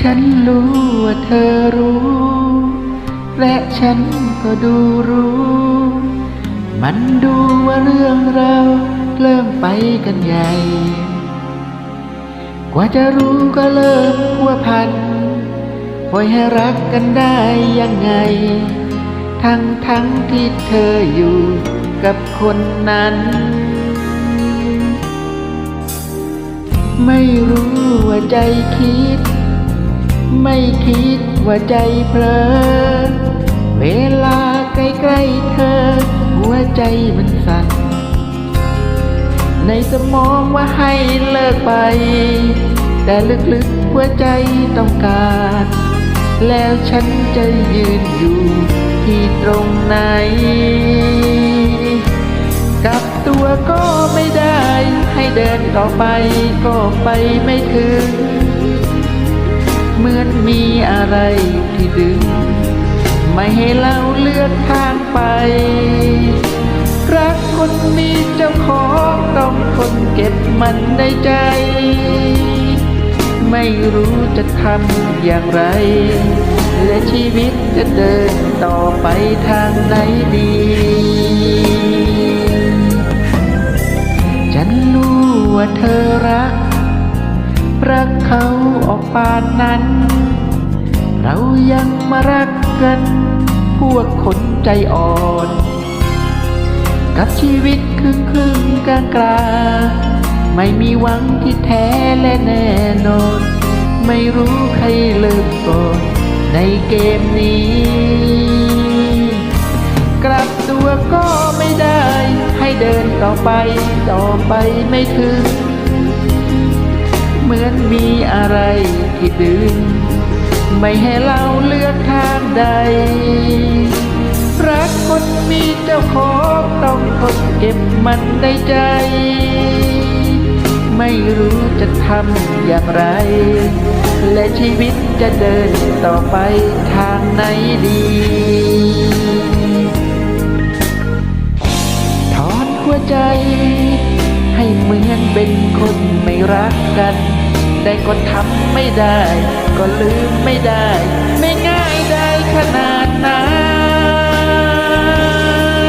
ฉันรู้ว่าเธอรู้ และฉันก็ดูรู้ มันดูว่าเรื่องเราเริ่มไปกันใหญ่ กว่าจะรู้ก็เริ่มพัวพันปล่อยให้รักกันได้ยังไง ทั้งทั้งที่เธออยู่กับคนนั้น ไม่รู้ว่าใจคิด ไม่คิดว่าใจเพลอ เวลาใกล้ๆเธอ หัวใจมันสั่น ในสมองว่าให้เลิกไป แต่ลึกๆหัวใจต้องการ แล้วฉันจะยืนอยู่ที่ตรงไหนกลับตัวก็ไม่ได้ ให้เดินต่อไปก็ไปไม่ถึง เหมือนมีอะไรที่ดึง ไม่ให้เราเลือกทางไป รักคนมีเจ้าของต้องทนเก็บมันในใจ ไม่รู้จะทำอย่างไร และชีวิตจะเดินต่อไปทางไหนดี ปานนั้น เรายังมารักกัน พวกคนใจอ่อน กับชีวิตครึ่งครึ่งกลางกลางไม่มีหวังที่แท้และแน่นอน ไม่รู้ใครเลิกก่อนในเกมนี้ กลับตัวก็ไม่ได้ ให้เดินต่อไปต่อไปไม่ถึง อนมีอะไรที่ดึง ไม่ให้เราเลือกทางใด รักคนมีเจ้าของต้องทนเก็บมันในใจ ไม่รู้จะทำอย่างไร และชีวิตจะเดินต่อไปทางไหนดีถอนหัวใจให้เหมือนเป็นคนไม่รักกัน แต่ก็ทำไม่ได้ ก็ลืมไม่ได้ ไม่ง่ายได้ขนาดนั้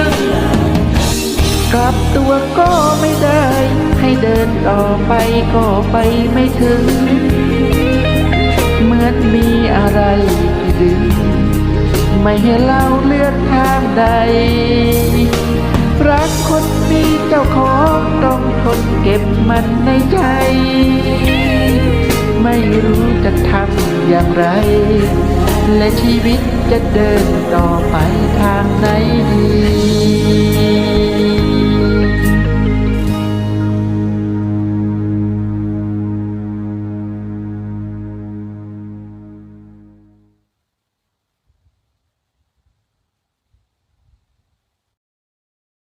นกลับตัวก็ไม่ได้ ให้เดินต่อไปก็ไปไม่ถึง เหมือนมีอะไรที่ดึง ไม่ให้เราเลือกทางใด รักคนมีเจ้าของต้องทนเก็บมันในใจ ไม่รู้จะทำอย่างไร และชีวิตจะเดินต่อไปทางไหนดี